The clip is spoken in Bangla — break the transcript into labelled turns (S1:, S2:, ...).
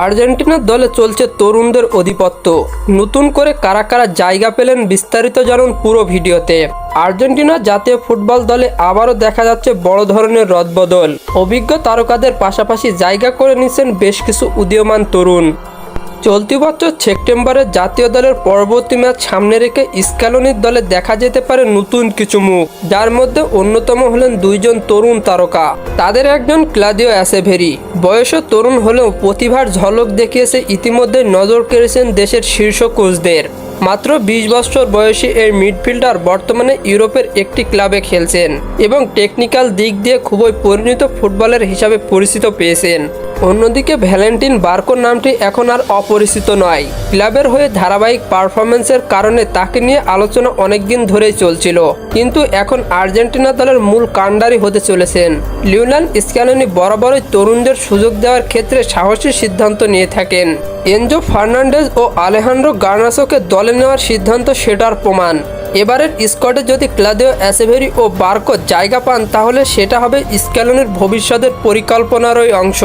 S1: আর্জেন্টিনার দলে চলছে তরুণদের অধিপত্য নতুন করে কারা কারা জায়গা পেলেন বিস্তারিত জানুন পুরো ভিডিওতে। আর্জেন্টিনা জাতীয় ফুটবল দলে আবারও দেখা যাচ্ছে বড় ধরনের রদবদল। অভিজ্ঞ তারকাদের পাশাপাশি জায়গা করে নিচ্ছেন বেশ কিছু উদীয়মান তরুণ। চলতি বছর সেপ্টেম্বরে জাতীয় দলের পরবর্তী ম্যাচ সামনে রেখে স্ক্যালোনির দলে দেখা যেতে পারে নতুন কিছু মুখ, যার মধ্যে অন্যতম হলেন দুইজন তরুণ তারকা। তাদের একজন ক্লাদিও অ্যাসেভেরি। বয়সও তরুণ হলেও প্রতিভার ঝলক দেখিয়েছে ইতিমধ্যে নজর কেড়েছেন দেশের শীর্ষ কোচদের। মাত্র বিশ বছর বয়সী এই মিডফিল্ডার বর্তমানে ইউরোপের একটি ক্লাবে খেলছেন এবং টেকনিক্যাল দিক দিয়ে খুবই পরিণত ফুটবলার হিসাবে পরিচিত পেয়েছেন। অন্যদিকে ভ্যালেন্টিন বার্কোর নামটি এখন আর অপরিচিত নয়। ক্লাবের হয়ে ধারাবাহিক পারফরমেন্সের কারণে তাকে নিয়ে আলোচনা অনেকদিন ধরেই চলছিল। কিন্তু এখন আর্জেন্টিনা দলের মূল কাণ্ডারি হতে চলেছেন। লিওনাল স্ক্যালোনি বরাবরই তরুণদের সুযোগ দেওয়ার ক্ষেত্রে সাহসী সিদ্ধান্ত নিয়ে থাকেন। এনজো ফার্নান্ডেজ ও আলেহান্ড্রো গার্নাসোকে দলে নেওয়ার সিদ্ধান্ত সেটার প্রমাণ। এবারের স্কোয়াডে যদি ক্লাদিও অ্যাসেভেরি ও বার্কো জায়গা পান, তাহলে সেটা হবে স্ক্যালনের ভবিষ্যতের পরিকল্পনারই অংশ।